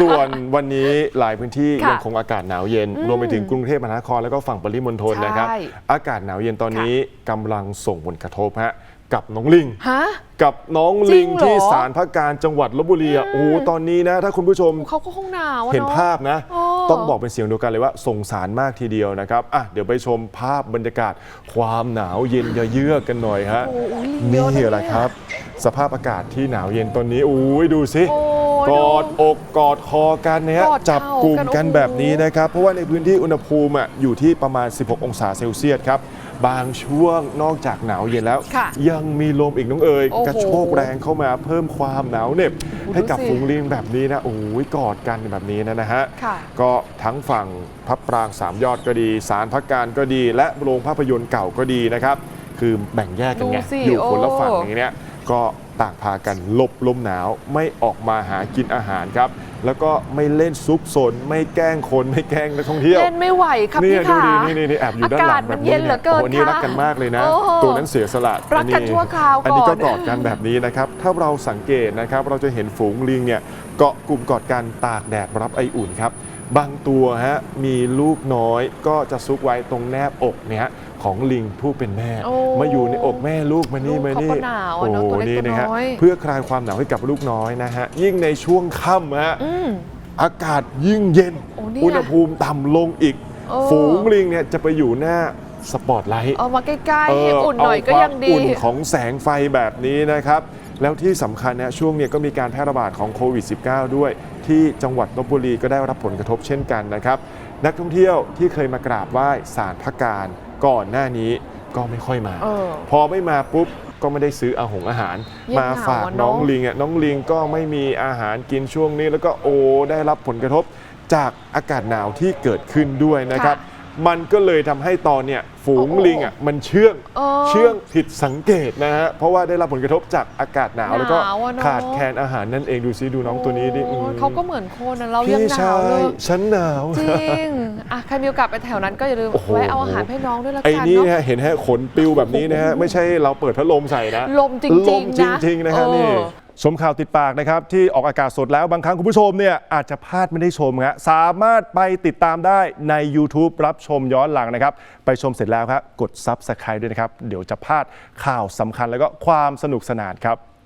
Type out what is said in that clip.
ส่วนวันนี้หลายพื้นที่ค่ะยังคงอากาศหนาวเย็น รวมไปถึงกรุงเทพมหานครแล้วก็ฝั่งปริมณฑลนะครับ ใช่ อากาศหนาวเย็นตอนนี้กำลังส่งผลกระทบฮะกับน้องลิง ฮะ กับน้องจริลิงงเหรอ ที่ศาลพระการจังหวัดลบบุรีอะโอ้โหตอนนี้นะ ถ้าคุณผู้ชม เขาก็คงหนาวอะเห็นเนาะภาพนะโอ้ต้องบอกเป็นเสียงเดียวกันเลยว่าสงสารมากทีเดียวนะครับอะเดี๋ยวไปชมภาพบรรยากาศความหนาวเย็นเยือกกันหน่อยฮะโอ้โหลิงเยนี่อะนะแหละครับ สภาพอากาศที่หนาวเย็นตอนนี้อุ้ยดูสิ โอ้ย กอดอกกอดคอกันเนี่ยกอดเข่าจับกลุ่มกันกันโอ้โห แบบนี้นะครับ เพราะว่าในพื้นที่อุณหภูมิอะอยู่ที่ประมาณ 16 องศาเซลเซียสครับ บางช่วงนอกจากหนาวเย็นแล้ว ค่ะยังมีลมอีกน้องเอ๋ยโอ้โหกระโชกแรงเข้ามาเพิ่มความหนาวเหน็บ ให้กับดูสิฝูงลิงแบบนี้นะโอ้ยกอดกันแบบนี้นะนะฮะ ค่ะ ก็ทั้งฝั่งพระปรางสามยอดก็ดี สารพักการก็ดี และโรงภาพยนตร์เก่าก็ดีนะครับ คือแบ่งแยกกันไงดูสิอยู่คนละโอ้ ฝั่งอย่างเนี้ย ก็ต่างพากันหลบลมหนาวไม่ออกมาหากินอาหารครับ แล้วก็ไม่เล่นซุกซนไม่แกล้งคนไม่แกล้งนักท่องเที่ยวเล่นไม่ไหวครับเนี่พี่ยดูขาดินี่นี่นี่แอบอยู่ด้านหลังอากาศแบมับนนี้เย็นเหลือเกินโอ้โหนี่ค่ะรักกันมากเลยนะโอ้โหตัวนั้นเสียสละรักกันอัชั่วคราวอันนี้ก่ก็อนกอดกันแบบนี้นะครับ ถ้าเราสังเกตนะครับ เราจะเห็นฝูงลิงเนี่ยเกาะกลุ่มกอดกันตากแดดรับไออุ่นครับ บางตัวฮะมีลูกน้อยก็จะซุกไว้ตรงแนบอกเนี่ยของลิงผู้เป็นแม่ โอ้มาอยู่ในอกแม่ลูกมานี่ลูกมาเขานี่ก็หนาวโอ้อะเนอะโหตัวเล็กนี่ตัวนะฮะน้อย เพื่อคลายความหนาวให้กับลูกน้อยนะฮะยิ่งในช่วงค่ำฮะ อืม อากาศยิ่งเย็น โอ้นี่ไงอุณหภูมิต่ำลงอีก โอ้ ฝูงลิงเนี่ยจะไปอยู่หน้าสปอตไลท์เอามาใกล้ๆให้อุ่นหน่อยก็เาความยังดีอุ่นของแสงไฟแบบนี้นะครับ แล้วที่สำคัญนะช่วงเนี้ก็มีการแพร่ระบาดของโควิด -19 ด้วย ที่จังหวัดลบบุรีก็ได้รับผลกระทบเช่นกันนะครับ นักท่องเที่ยวที่เคยมากราบไหว้สารพระการก่อนหน้านี้ก็ไม่ค่อยมาเออพอไม่มาปุ๊บก็ไม่ได้ซื้ออาหงอาหารเงียบมาเหงาฝากอะเนอะน้องลิงอะน้องลิงก็ไม่มีอาหารกินช่วงนี้ แล้วก็โอ้ได้รับผลกระทบจากอากาศหนาวที่เกิดขึ้นด้วยนะครับ มันก็เลยทำให้ตอนเนี่ยฝูงโอ้โหลิงอะมันเชื่องเออเชื่องผิดสังเกตนะฮะเพราะว่าได้รับผลกระทบจากอากาศหนาว แล้วก็หนาวอะเนอะ ขาดแคลนอาหารนั่นเองดูซิดูน้องตัวนี้ดิโอ้อืมเขาก็เหมือนคนนะเรายังพี่หนาชาวเลยย ฉันหนาว จริงอะใครมีโอกาสไปแถวนั้นก็อย่าลืมโอ้โห แวะเอาอาหารให้น้องด้วยละไอ้กันนี่เนาะ นะฮะเห็นฮะขนปิวแบบนี้นะฮะไม่ใช่เราเปิดพัดลมใส่นะลมจริงๆลมจนะริงๆนะฮะเออ นี่ ชมข่าวติดปากนะครับ ที่ออกอากาศสดแล้วบางครั้งคุณผู้ชมเนี่ยอาจจะพลาดไม่ได้ชมฮะสามารถไปติดตามได้ใน YouTube รับชมย้อนหลังนะครับ ไปชมเสร็จแล้วครับกดซับสไคร b e ด้วยนะครับ เดี๋ยวจะพลาดข่าวสำคัญแล้วก็ความสนุกสนานครับ